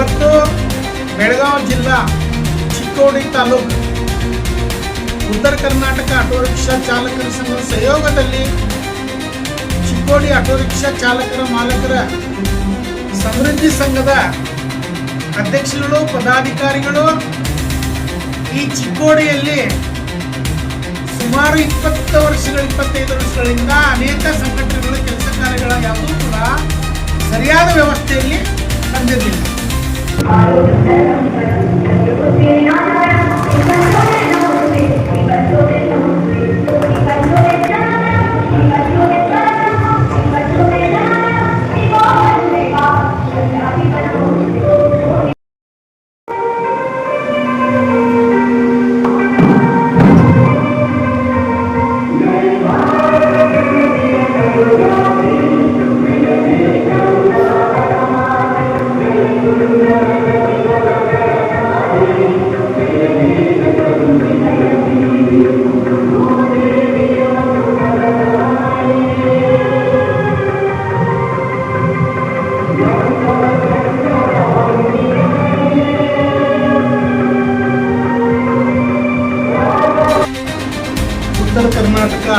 ಇವತ್ತು ಬೆಳಗಾವಿ ಜಿಲ್ಲಾ ಚಿಕ್ಕೋಡಿ ತಾಲೂಕು ಉತ್ತರ ಕರ್ನಾಟಕ ಆಟೋ ರಿಕ್ಷಾ ಚಾಲಕರ ಸಂಘದ ಸಹಯೋಗದಲ್ಲಿ ಚಿಕ್ಕೋಡಿ ಆಟೋ ರಿಕ್ಷಾ ಚಾಲಕರ ಮಾಲಕರ ಸಮೃದ್ಧಿ ಸಂಘದ ಅಧ್ಯಕ್ಷರುಗಳು, ಪದಾಧಿಕಾರಿಗಳು ಈ ಚಿಕ್ಕೋಡಿಯಲ್ಲಿ ಸುಮಾರು ಇಪ್ಪತ್ತು ವರ್ಷಗಳ, ಇಪ್ಪತ್ತೈದು ವರ್ಷಗಳಿಂದ ಅನೇಕ ಸಂಘಟನೆಗಳು, ಕೆಲಸ ಕಾರ್ಯಗಳ ಯಾವುದೂ ಕೂಡ ಸರಿಯಾದ ವ್ಯವಸ್ಥೆಯಲ್ಲಿ ತಂದಿರಲಿಲ್ಲ ಉತ್ತರ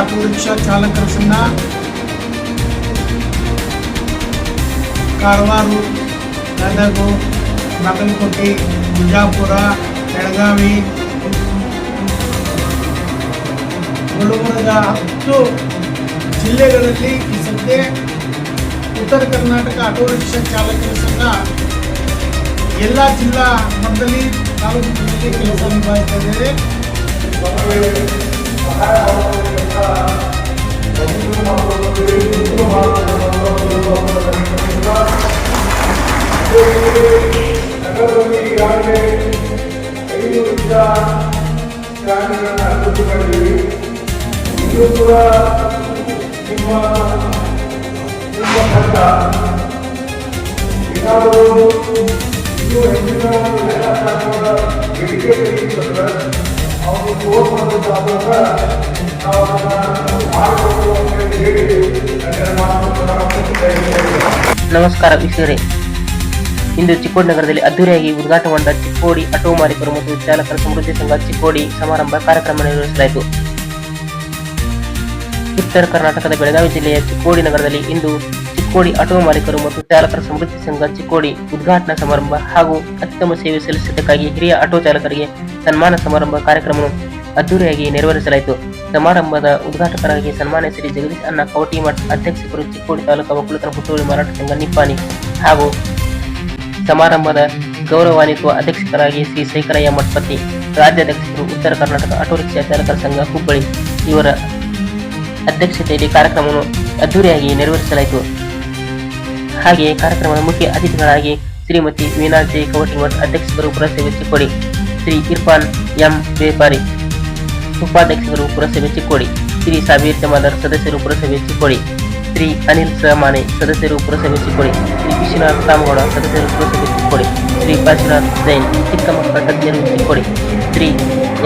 ಆಟೋ ರಿಕ್ಷಾ ಚಾಲಕರ ಸಂಘ ಕಾರವಾರ, ಗದಗ ಬಾಗಲಕೋಟೆ ಬಿಜಾಪುರ, ಬೆಳಗಾವಿ. ಗುಲ್ಬರ್ಗ ಹತ್ತು ಜಿಲ್ಲೆಗಳಲ್ಲಿ ಈ ಸದ್ಯ ಉತ್ತರ ಕರ್ನಾಟಕ ಆಟೋ ರಿಕ್ಷಾ ಚಾಲಕರ ಸಂಘ ಎಲ್ಲ ಜಿಲ್ಲಾ ಮಟ್ಟದಲ್ಲಿ ತಾಲೂಕು ಕೆಲಸ ನಿಭಾಯಿಸ್ತಾ ಇದ್ದೇವೆ ಈಗಾಗಲೇ ಐದು ವರ್ಷ ಪ್ರಾಣಿಗಳನ್ನು ಅಭಿವೃದ್ಧಿ ಮಾಡಿದ್ದೀವಿ ಇದು ಕೂಡ ನಿಮ್ಮ ನಿಮ್ಮ ತಂಡ ಏನಾದರೂ ಇನ್ನೂ ಹೆಚ್ಚಿನ ಒಂದು ಲೆಕ್ಕಾಚಾರದ ಬೇಡಿಕೆ ನಮಸ್ಕಾರ ವೀಕ್ಷಕರೇ. ಇಂದು ಚಿಕ್ಕೋಡಿ ನಗರದಲ್ಲಿ ಅದ್ದೂರಿಯಾಗಿ ಉದ್ಘಾಟನೆಗೊಂಡ ಚಿಕ್ಕೋಡಿ ಆಟೋ ಮಾಲೀಕರು ಮತ್ತು ಚಾಲಕರ ಸಮೃದ್ಧಿ ಸಂಘ ಚಿಕ್ಕೋಡಿ ಸಮಾರಂಭ ಕಾರ್ಯಕ್ರಮ ನಿರ್ವಹಿಸಲಾಯಿತು ಉತ್ತರ ಕರ್ನಾಟಕದ ಬೆಳಗಾವಿ ಜಿಲ್ಲೆಯ ಚಿಕ್ಕೋಡಿ ನಗರದಲ್ಲಿ ಇಂದು ಚಿಕ್ಕೋಡಿ ಆಟೋ ಮಾಲೀಕರು ಮತ್ತು ಚಾಲಕರ ಸಮೃದ್ಧಿ ಸಂಘ ಚಿಕ್ಕೋಡಿ ಉದ್ಘಾಟನಾ ಸಮಾರಂಭ ಹಾಗೂ ಅತ್ಯುತ್ತಮ ಸೇವೆ ಸಲ್ಲಿಸಿದ್ದಕ್ಕಾಗಿ ಹಿರಿಯ ಆಟೋ ಚಾಲಕರಿಗೆ ಸನ್ಮಾನ ಸಮಾರಂಭ ಕಾರ್ಯಕ್ರಮವನ್ನು ಅದ್ದೂರಿಯಾಗಿ ನೆರವೇರಿಸಲಾಯಿತು. ಸಮಾರಂಭದ ಉದ್ಘಾಟಕರಾಗಿ ಸನ್ಮಾನ ಶ್ರೀ ಜಗದೀಶ್ ಅನ್ನ ಕವಟಿಮಠ್ ಅಧ್ಯಕ್ಷರು ಚಿಕ್ಕೋಡಿ ತಾಲೂಕು ಒಕ್ಕಲಿಗರ ಹುಟ್ಟುವಳಿ ಮಾರಾಟ ಸಂಘ ನಿಪ್ಪಾಣಿ ಹಾಗೂ ಸಮಾರಂಭದ ಗೌರವಾನ್ವಿತ ಅಧ್ಯಕ್ಷರಾಗಿ ಶ್ರೀ ಶೇಖರಯ್ಯ ಮಠಪತಿ ರಾಜ್ಯಾಧ್ಯಕ್ಷರು ಉತ್ತರ ಕರ್ನಾಟಕ ಆಟೋ ರಿಕ್ಷಾ ಚಾಲಕರ ಸಂಘ ಹುಬ್ಬಳ್ಳಿ. ಇವರ ಅಧ್ಯಕ್ಷತೆಯಲ್ಲಿ ಕಾರ್ಯಕ್ರಮವನ್ನು ಅದ್ದೂರಿಯಾಗಿ ನೆರವೇರಿಸಲಾಯಿತು. ಹಾಗೆಯೇ ಕಾರ್ಯಕ್ರಮದ ಮುಖ್ಯ ಅತಿಥಿಗಳಾಗಿ ಶ್ರೀಮತಿ ವೀಣಾ ಜೆ ಕವಟಿಮಠ್ ಅಧ್ಯಕ್ಷರು ಪುರಸಭೆ ಚಿಕ್ಕೋಡಿ ಶ್ರೀ ಇರ್ಫಾನ್ ಎಂ ಬೇಪಾರಿ ಉಪಾಧ್ಯಕ್ಷರು ಪುರಸಭೆ ಚಿಕ್ಕೋಡಿ ಶ್ರೀ ಸಾಬೀರ್ ಜಮಾದಾರ್ ಸದಸ್ಯರು ಪುರಸಭೆ ಚಿಕ್ಕೋಡಿ ಶ್ರೀ ಅನಿಲ್ ಸಮಾನೆ ಸದಸ್ಯರು ಪುರಸಭೆ ಚಿಕ್ಕೋಡಿ ಶ್ರೀ ವಿಶ್ವನಾಥ್ ರಾಮಗೌಡ ಸದಸ್ಯರು ಪುರಸಭೆ ಚಿಕ್ಕೋಡಿ ಶ್ರೀ ಕಾಶಿನಾಥ್ ಜೈನ್ ಚಿಕ್ಕ ಮಕ್ಕಳ ತಜ್ಞರು ಚಿಕ್ಕೋಡಿ ಶ್ರೀ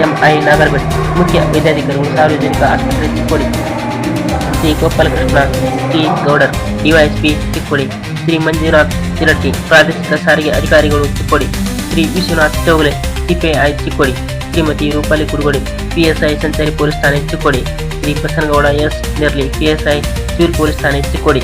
ಎಂ ಐ ನಾಗರ್ಭಟ್ ಮುಖ್ಯ ವೈದ್ಯಾಧಿಕಾರಿಗಳು ಸಾರ್ವಜನಿಕ ಆಸ್ಪತ್ರೆ ಚಿಕ್ಕೋಡಿ ಶ್ರೀ ಗೋಪಾಲಕೃಷ್ಣ ಟಿ ಗೌಡರ್ ಡಿವೈಎಸ್ಪಿ ಚಿಕ್ಕೋಡಿ ಶ್ರೀ ಮಂಜುನಾಥ್ ಚಿರಟ್ಟಿ ಪ್ರಾದೇಶಿಕ ಸಾರಿಗೆ ಅಧಿಕಾರಿಗಳು ಚಿಕ್ಕೋಡಿ ಶ್ರೀ ವಿಶ್ವನಾಥ್ ಚೌಗಲೆ, ಸಿಪಿಐ ಚಿಕ್ಕೋಡಿ, ಶ್ರೀಮತಿ ರೂಪಾಲಿ ಕುರುಗೋಡಿ, ಪಿಎಸ್ಐ ಸಂಚಾರಿ ಪೊಲೀಸ್ ಠಾಣೆ Chikkodi, Shri Basanagouda S Nerli, PSI civil police ಠಾಣೆ ಚಿಕ್ಕೋಡಿ.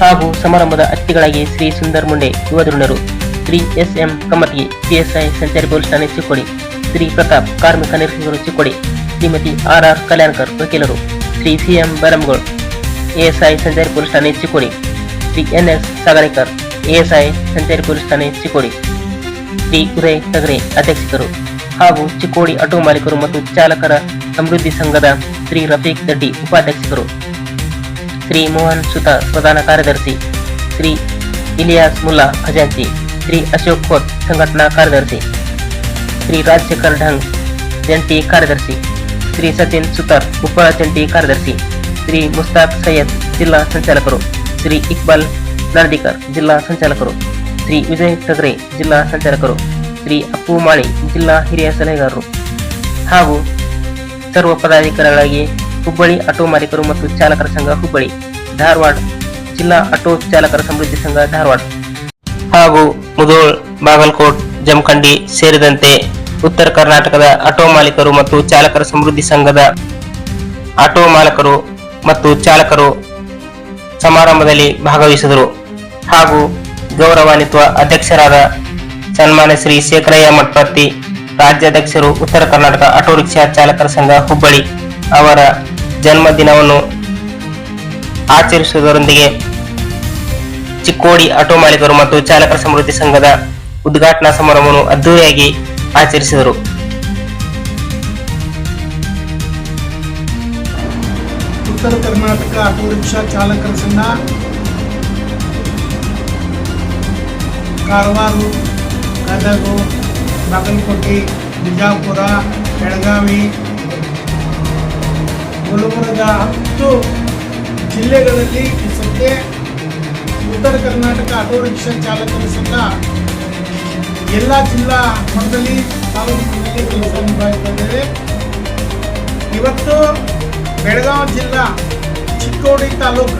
ಹಾಗೂ ಸಮಾರಂಭದ ಅತಿಥಿಗಳಾಗಿ ಶ್ರೀ ಸುಂದರ್ ಮುಂಡೆ ಯುವ ಧುರೀಣರು Shri S M Kammati PSI ಸಂಚಾರಿ ಪೊಲೀಸ್ ಠಾಣೆ ಚಿಕ್ಕೋಡಿ, ಶ್ರೀ ಪ್ರತಾಪ್ ಕಾರ್ಮಿಕ ನಿರೀಕ್ಷಕರು ಚಿಕ್ಕೋಡಿ, ಶ್ರೀಮತಿ ಆರ್ ಆರ್ ಕಲ್ಯಾಣ್ಕರ್ ವಕೀಲರು, Shri C M Baramagol ASI ಸಂಚಾರಿ ಪೊಲೀಸ್ ಠಾಣೆ Chikkodi Shri N S Sagarekar ASI ಸಂಚಾರಿ ಪೊಲೀಸ್ ಠಾಣೆ ಚಿಕ್ಕೋಡಿ ಶ್ರೀ ಉದಯ್ ತಗರೆ ಅಧ್ಯಕ್ಷರು ಹಾಗೂ ಚಿಕ್ಕೋಡಿ ಆಟೋ ಮಾಲೀಕರು ಮತ್ತು ಚಾಲಕರ ಸಮೃದ್ಧಿ ಸಂಘದ ಶ್ರೀ ರಫೀಕ್ ದಡ್ಡಿ ಉಪಾಧ್ಯಕ್ಷರು ಶ್ರೀ ಮೋಹನ್ ಸುತಾರ್ ಪ್ರಧಾನ ಕಾರ್ಯದರ್ಶಿ ಶ್ರೀ ಇಲಿಯಾಸ್ ಮುಲ್ಲಾ ಖಜಾಂಚಿ ಶ್ರೀ ಅಶೋಕ್ ಖೋತ್ ಸಂಘಟನಾ ಕಾರ್ಯದರ್ಶಿ ಶ್ರೀ ರಾಜಶೇಖರ್ ಢಂಗ್ ಜಂಟಿ ಕಾರ್ಯದರ್ಶಿ ಶ್ರೀ ಸಚಿನ್ ಸುತಾರ್ ಉಪ ಜಂಟಿ ಕಾರ್ಯದರ್ಶಿ ಶ್ರೀ ಮುಸ್ತಾಕ್ ಸೈಯದ್ ಜಿಲ್ಲಾ ಸಂಚಾಲಕರು, ಶ್ರೀ ಇಕ್ಬಾಲ್ ನರ್ದಿಕರ್ ಜಿಲ್ಲಾ ಸಂಚಾಲಕರು, ಶ್ರೀ ವಿಜಯ್ ಟಗ್ರೆ ಜಿಲ್ಲಾ ಸಂಚಾಲಕರು, ಶ್ರೀ ಅಪ್ಪು ಮಾಳಿ ಜಿಲ್ಲಾ ಹಿರಿಯ ಸಲಹೆಗಾರರು ಹಾಗೂ ಸರ್ವ ಪದಾಧಿಕಾರಿಗಳಾಗಿ ಹುಬ್ಬಳ್ಳಿ ಆಟೋ ಮಾಲೀಕರು ಮತ್ತು ಚಾಲಕರ ಸಂಘ ಹುಬ್ಬಳ್ಳಿ, ಧಾರವಾಡ ಜಿಲ್ಲಾ ಆಟೋ ಚಾಲಕರ ಸಮೃದ್ಧಿ ಸಂಘ ಧಾರವಾಡ ಹಾಗೂ ಮುಧೋಳ್, ಬಾಗಲಕೋಟ್, ಜಮಖಂಡಿ ಸೇರಿದಂತೆ ಉತ್ತರ ಕರ್ನಾಟಕದ ಆಟೋ ಮಾಲೀಕರು ಮತ್ತು ಚಾಲಕರ ಸಮೃದ್ಧಿ ಸಂಘದ ಆಟೋ ಮಾಲಕರು ಮತ್ತು ಚಾಲಕರು ಸಮಾರಂಭದಲ್ಲಿ ಭಾಗವಹಿಸಿದರು. ಹಾಗೂ ಗೌರವಾನ್ವಿತ ಅಧ್ಯಕ್ಷರಾದ ಸನ್ಮಾನ್ಯ ಶ್ರೀ ಶೇಖರಯ್ಯ ಮಠಪತಿ, ರಾಜ್ಯಾಧ್ಯಕ್ಷರು, ಉತ್ತರ ಕರ್ನಾಟಕ ಆಟೋ ರಿಕ್ಷಾ ಚಾಲಕರ ಸಂಘ ಹುಬ್ಬಳ್ಳಿ ಅವರ ಜನ್ಮದಿನವನ್ನು ಆಚರಿಸುವುದರೊಂದಿಗೆ ಚಿಕ್ಕೋಡಿ ಆಟೋ ಮಾಲೀಕರು ಮತ್ತು ಚಾಲಕರ ಸಮೃದ್ಧಿ ಸಂಘದ ಉದ್ಘಾಟನಾ ಸಮಾರಂಭವನ್ನು ಅದ್ದೂರಿಯಾಗಿ ಆಚರಿಸಿದರು. ಉತ್ತರ ಕರ್ನಾಟಕ ಆಟೋ ರಿಕ್ಷಾ ಚಾಲಕರ ಸಂಘ, ಕಾರವಾರ, ಗದಗ, ಬಾಗಲಕೋಟೆ, ಬಿಜಾಪುರ, ಬೆಳಗಾವಿ ಗುಲ್ಬರ್ಗ ಹತ್ತು ಜಿಲ್ಲೆಗಳಲ್ಲಿ ಈ ಸದ್ಯ ಉತ್ತರ ಕರ್ನಾಟಕ ಆಟೋ ರಿಕ್ಷಾ ಚಾಲಕರ ಸಂಘ ಎಲ್ಲ ಜಿಲ್ಲಾ ಮಟ್ಟದಲ್ಲಿ ತಾಲೂಕು ಮಟ್ಟದಲ್ಲಿ ಕೆಲಸ ಇದ್ದೇವೆ ಇವತ್ತು ಬೆಳಗಾವಿ ಜಿಲ್ಲಾ ಚಿಕ್ಕೋಡಿ ತಾಲೂಕು.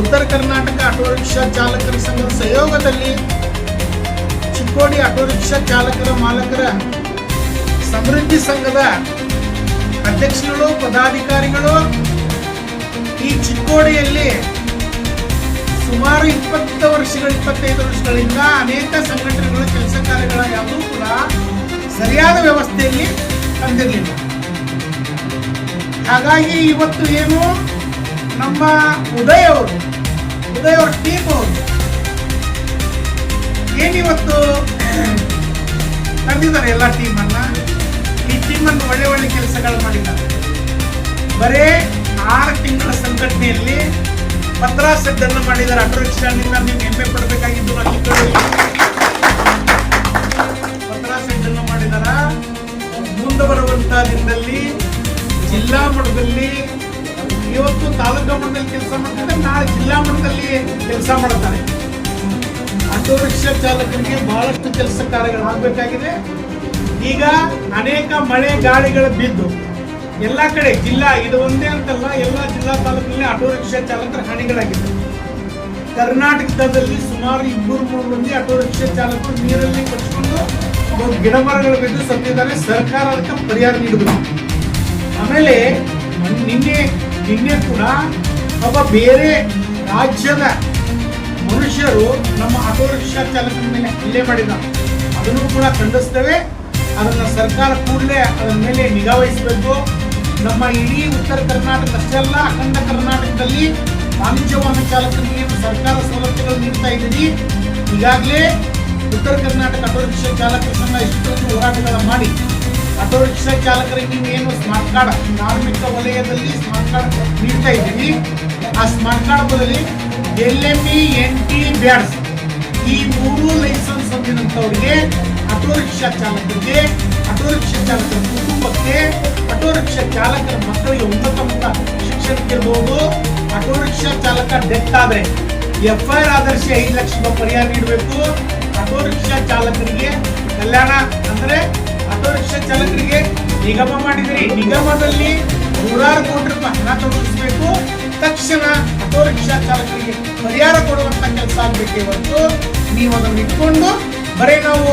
ಉತ್ತರ ಕರ್ನಾಟಕ ಆಟೋ ರಿಕ್ಷಾ ಚಾಲಕರ ಸಂಘದ ಸಹಯೋಗದಲ್ಲಿ ಚಿಕ್ಕೋಡಿ ಆಟೋ ರಿಕ್ಷಾ ಚಾಲಕರ ಮಾಲಕರ ಸಮೃದ್ಧಿ ಸಂಘದ ಅಧ್ಯಕ್ಷಗಳು ಪದಾಧಿಕಾರಿಗಳು ಈ ಚಿಕ್ಕೋಡಿಯಲ್ಲಿ ಸುಮಾರು ಇಪ್ಪತ್ತು ವರ್ಷಗಳ, ಇಪ್ಪತ್ತೈದು ವರ್ಷಗಳಿಂದ ಅನೇಕ ಸಂಘಟನೆಗಳ, ಕೆಲಸ ಕಾರ್ಯಗಳ ಯಾವುದೂ ಕೂಡ ಸರಿಯಾದ ವ್ಯವಸ್ಥೆಯಲ್ಲಿ ತಂದಿರಲಿಲ್ಲ ಹಾಗಾಗಿ ಇವತ್ತು ಏನು ನಮ್ಮ ಉದಯ್ ಅವರು ಉದಯ್ ಅವ್ರ ಟೀಮ್ ಅವರು ಏನಿವತ್ತು ತಂದಿದ್ದಾರೆ ಎಲ್ಲ ಟೀಮನ್ನ ಈ ಟೀಮನ್ನು ಒಳ್ಳೆ ಒಳ್ಳೆ ಕೆಲಸಗಳು ಮಾಡಿದ್ದಾರೆ. ಬರೇ ಆರು ತಿಂಗಳ ಸಂಘಟನೆಯಲ್ಲಿ ಪತ್ರ ಸೆಡ್ಡನ್ನು ಮಾಡಿದ್ದಾರೆ. ಆಟೋ ರಿಕ್ಷಾನಿಂದ ನೀವು ಹೆಮ್ಮೆ ಪಡಬೇಕಾಗಿದ್ದು ನಾನು ಚಿಕ್ಕವರಲ್ಲಿ ಪತ್ರ ಸೆಡ್ಡನ್ನು ಮಾಡಿದಾರ. ಮುಂದೆ ಬರುವಂತ ದಿನದಲ್ಲಿ ಜಿಲ್ಲಾ ಮಟ್ಟದಲ್ಲಿ ಇವತ್ತು ತಾಲೂಕಾ ಮಟ್ಟದಲ್ಲಿ ಕೆಲಸ ಮಾಡ್ತಾರೆ ನಾಳೆ ಜಿಲ್ಲಾ ಮಟ್ಟದಲ್ಲಿ ಕೆಲಸ ಮಾಡ್ತಾರೆ. ಆಟೋ ರಿಕ್ಷಾ ಚಾಲಕರಿಗೆ ಬಹಳಷ್ಟು ಕೆಲಸ ಕಾರ್ಯಗಳು ಆಗಬೇಕಾಗಿದೆ. ಈಗ ಅನೇಕ ಮಳೆ ಗಾಳಿಗಳು ಬಿದ್ದು ಎಲ್ಲ ಕಡೆ ಜಿಲ್ಲಾ, ಇದು ಒಂದೇ ಅಂತಲ್ಲ, ಎಲ್ಲ ಜಿಲ್ಲಾ ತಾಲೂಕಿನಲ್ಲಿ ಆಟೋ ರಿಕ್ಷಾ ಚಾಲಕರ ಹಾನಿಗಳಾಗಿದೆ ಕರ್ನಾಟಕದಲ್ಲಿ ಸುಮಾರು ಇಬ್ಬರು ಮೂರು ಮಂದಿ ಆಟೋ ರಿಕ್ಷಾ ಚಾಲಕರು ನೀರಲ್ಲಿ ಕಚ್ಕೊಂಡು ಗಿಡ ಮರಗಳು ಬಿದ್ದು ಸತ್ತಿದ್ದಾರೆ. ಸರ್ಕಾರ ಅದಕ್ಕೆ ಪರಿಹಾರ ನೀಡಬೇಕು ಆಮೇಲೆ ನಿನ್ನೆ ನಿನ್ನೆ ಕೂಡ ಒಬ್ಬ ಬೇರೆ ರಾಜ್ಯದ ಮನುಷ್ಯರು ನಮ್ಮ ಆಟೋ ರಿಕ್ಷಾ ಚಾಲಕನ ಮೇಲೆ ಹಲ್ಲೆ ಮಾಡಿದ ಅದನ್ನು ಕೂಡ ಖಂಡಿಸ್ತೇವೆ. ಅದನ್ನು ಸರ್ಕಾರ ಕೂಡಲೇ ಅದರ ಮೇಲೆ ನಿಗಾ ವಹಿಸಬೇಕು. ನಮ್ಮ ಇಡೀ ಉತ್ತರ ಕರ್ನಾಟಕ, ಅಷ್ಟೇ ಅಲ್ಲ ಅಖಂಡ ಕರ್ನಾಟಕದಲ್ಲಿ ವಾಣಿಜ್ಯ ವಾಹನ ಚಾಲಕರಿಗೆ ಸರ್ಕಾರ ಸವಲತ್ತುಗಳು ನೀಡ್ತಾ ಇದ್ದೀರಿ ಈಗಾಗಲೇ ಉತ್ತರ ಕರ್ನಾಟಕ ಆಟೋ ರಿಕ್ಷಾ ಚಾಲಕರ ಸಂಘ ಇಷ್ಟೊಂದು ಹೋರಾಟಗಳನ್ನು ಮಾಡಿ ಆಟೋ ರಿಕ್ಷಾ ಚಾಲಕರಿಗೆ ನೀವೇನು ಸ್ಮಾರ್ಟ್ ಕಾರ್ಡ್ ಕಾರ್ಮಿಕ ವಲಯದಲ್ಲಿ ಸ್ಮಾರ್ಟ್ ಕಾರ್ಡ್ ನೀಡ್ತಾ ಇದ್ದೀವಿ ಆ ಸ್ಮಾರ್ಟ್ ಕಾರ್ಡ್ ಬದಲಿ L M E N T badges ಈ ಮೂರು ಲೈಸೆನ್ಸ್ ಹೊಂದಿದಂಥವ್ರಿಗೆ ಆಟೋ ರಿಕ್ಷಾ ಚಾಲಕರಿಗೆ ಆಟೋ ರಿಕ್ಷಾ ಚಾಲಕರ ಕುಟುಂಬಕ್ಕೆ ಆಟೋ ರಿಕ್ಷಾ ಚಾಲಕರ ಮಕ್ಕಳಿಗೆ ಉನ್ನತ ಮಟ್ಟ ಇರಬಹುದು ಆಟೋ ರಿಕ್ಷಾ ಚಾಲಕ ಡೆತ್ ಆದರೆ ಎಫ್ ಐ ಆರ್ ಆದರ್ಶಿ ಐದು ಲಕ್ಷ ಪರಿಹಾರ ನೀಡಬೇಕು. ಆಟೋ ರಿಕ್ಷಾ ಚಾಲಕರಿಗೆ ಕಲ್ಯಾಣ ಅಂದ್ರೆ ಆಟೋ ರಿಕ್ಷಾ ಚಾಲಕರಿಗೆ ನಿಗಮ ಮಾಡಿದರೆ ನಿಗಮದಲ್ಲಿ ನೂರಾರು ಕೋಟಿ ರೂಪಾಯಿ ಹಣ ತೊಡಗಿಸಬೇಕು ತಕ್ಷಣ ಆಟೋ ರಿಕ್ಷಾ ಚಾಲಕರಿಗೆ ಪರಿಹಾರ ಕೊಡುವಂತ ಕೆಲಸ ಆಗಬೇಕೇ ಹೊರತು ನೀವು ಅದನ್ನು ಇಟ್ಕೊಂಡು ಬರೀ ನಾವು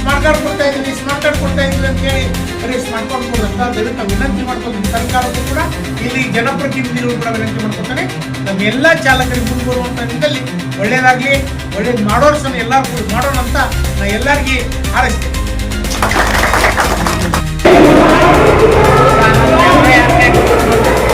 ಸ್ಮಾರ್ಟ್ ಕಾರ್ಡ್ ಕೊಡ್ತಾ ಇದ್ದೀವಿ ಸ್ಮಾರ್ಟ್ ಕಾರ್ಡ್ ಕೊಡ್ತಾ ಇದ್ದೀವಿ ಅಂತ ಹೇಳಿ ಬರೀ ಸ್ಮಾರ್ಟ್ ಕಾರ್ಡ್ ಕೊಡೋದಂತ ದಯವಿಟ್ಟು ವಿನಂತಿ ಮಾಡ್ಕೊಳ್ತೀವಿ ಸರ್ಕಾರಕ್ಕೂ ಕೂಡ ಇಲ್ಲಿ ಜನಪ್ರತಿನಿಧಿಗಳು ಕೂಡ ವಿನಂತಿ ಮಾಡ್ಕೊತಾರೆ ನಮ್ಮ ಎಲ್ಲ ಚಾಲಕರಿಗೆ ಮುಂದೆ ಬರುವಂತ ನಿಟ್ಟಿನಲ್ಲಿ ಒಳ್ಳೇದಾಗ್ಲಿ, ಒಳ್ಳೇದು ಮಾಡೋರ್ಸನ್ನು ಎಲ್ಲರೂ ಮಾಡೋಣ ಅಂತ ನಾ ಎಲ್ಲರಿಗೆ ಹಾರೈಸ್ತೇನೆ. Thank you.